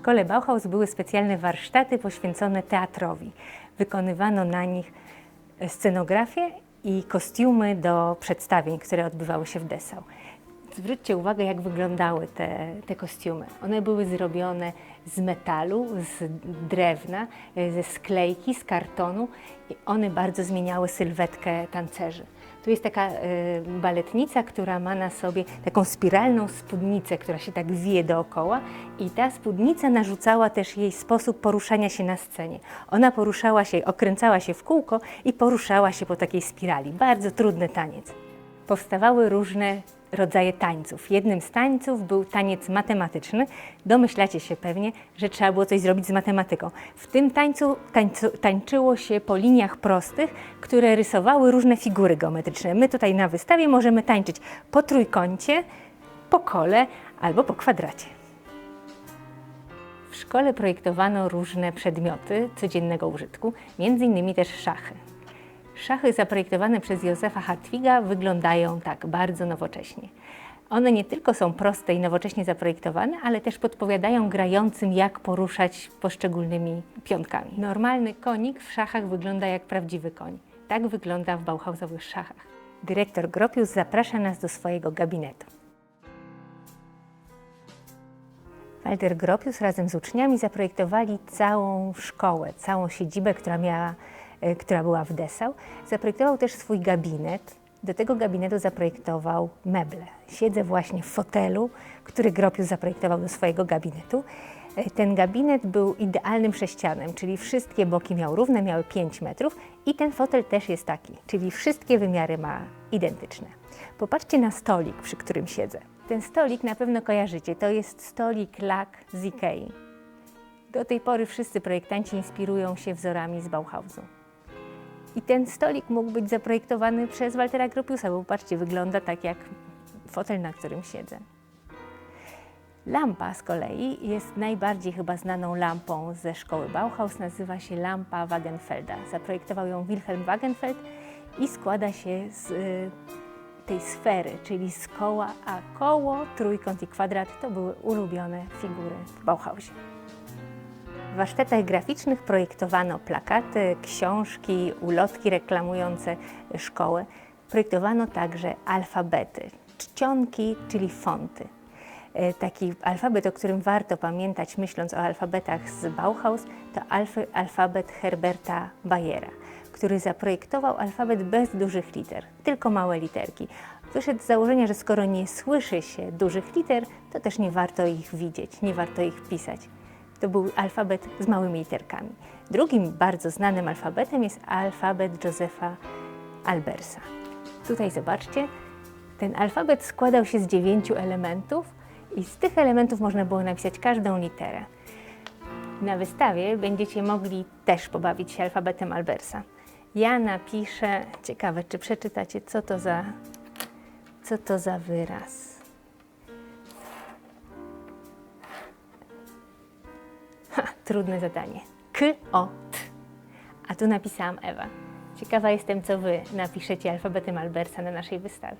szkole Bauhaus były specjalne warsztaty poświęcone teatrowi. Wykonywano na nich scenografię i kostiumy do przedstawień, które odbywały się w Dessau. Zwróćcie uwagę, jak wyglądały te, te kostiumy. One były zrobione z metalu, z drewna, ze sklejki, z kartonu one bardzo zmieniały sylwetkę tancerzy. Tu jest taka e, baletnica, która ma na sobie taką spiralną spódnicę, która się tak wije dookoła i ta spódnica narzucała też jej sposób poruszania się na scenie. Ona poruszała się, okręcała się w kółko i poruszała się po takiej spirali. Bardzo trudny taniec. Powstawały różne rodzaje tańców. Jednym z tańców był taniec matematyczny. Domyślacie się pewnie, że trzeba było coś zrobić z matematyką. W tym tańcu tańcu, tańczyło się po liniach prostych, które rysowały różne figury geometryczne. My tutaj na wystawie możemy tańczyć po trójkącie, po kole albo po kwadracie. W szkole projektowano różne przedmioty codziennego użytku, między innymi też szachy. Szachy zaprojektowane przez Józefa Hartwiga wyglądają tak bardzo nowocześnie. One nie tylko są proste i nowocześnie zaprojektowane, ale też podpowiadają grającym, jak poruszać poszczególnymi pionkami. Normalny konik w szachach wygląda jak prawdziwy koń. Tak wygląda w Bauhausowych szachach. Dyrektor Gropius zaprasza nas do swojego gabinetu. Walter Gropius razem z uczniami zaprojektowali całą szkołę, całą siedzibę, która, miała, która była w Dessau. Zaprojektował też swój gabinet. Do tego gabinetu zaprojektował meble. Siedzę właśnie w fotelu, który Gropius zaprojektował do swojego gabinetu. E, Ten gabinet był idealnym sześcianem, czyli wszystkie boki miał równe, miały 5 metrów i ten fotel też jest taki, czyli wszystkie wymiary ma identyczne. Popatrzcie na stolik, przy którym siedzę. Ten stolik na pewno kojarzycie, to jest stolik lak z Ikei. Do tej pory wszyscy projektanci inspirują się wzorami z Bauhausu. I ten stolik mógł być zaprojektowany przez Waltera Gropiusa, bo popatrzcie, wygląda tak jak fotel, na którym siedzę. Lampa z kolei jest najbardziej chyba znaną lampą ze szkoły Bauhaus. Nazywa się lampa Wagenfelda. Zaprojektował ją Wilhelm Wagenfeld i składa się z y, tej sfery, czyli z koła, a koło, trójkąt i kwadrat to były ulubione figury w Bauhausie. W warsztatach graficznych projektowano plakaty, książki, ulotki reklamujące szkołę. Projektowano także alfabety, czcionki, czyli fonty. E, Taki alfabet, o którym warto pamiętać, myśląc o alfabetach z Bauhaus, to alfabet Herberta Bayera, który zaprojektował alfabet bez dużych liter, tylko małe literki. Wyszedł z założenia, że skoro nie słyszy się dużych liter, to też nie warto ich widzieć, nie warto ich pisać. To był alfabet z małymi literkami. Drugim bardzo znanym alfabetem jest alfabet Józefa Albersa. Tutaj zobaczcie, ten alfabet składał się z dziewięciu elementów i z tych elementów można było napisać każdą literę. Na wystawie będziecie mogli też pobawić się alfabetem Albersa. Ja napiszę, ciekawe czy przeczytacie, co to za, co to za wyraz. Trudne zadanie. K, O, T. A tu napisałam Ewa. Ciekawa jestem, co Wy napiszecie alfabetem Albersa na naszej wystawie.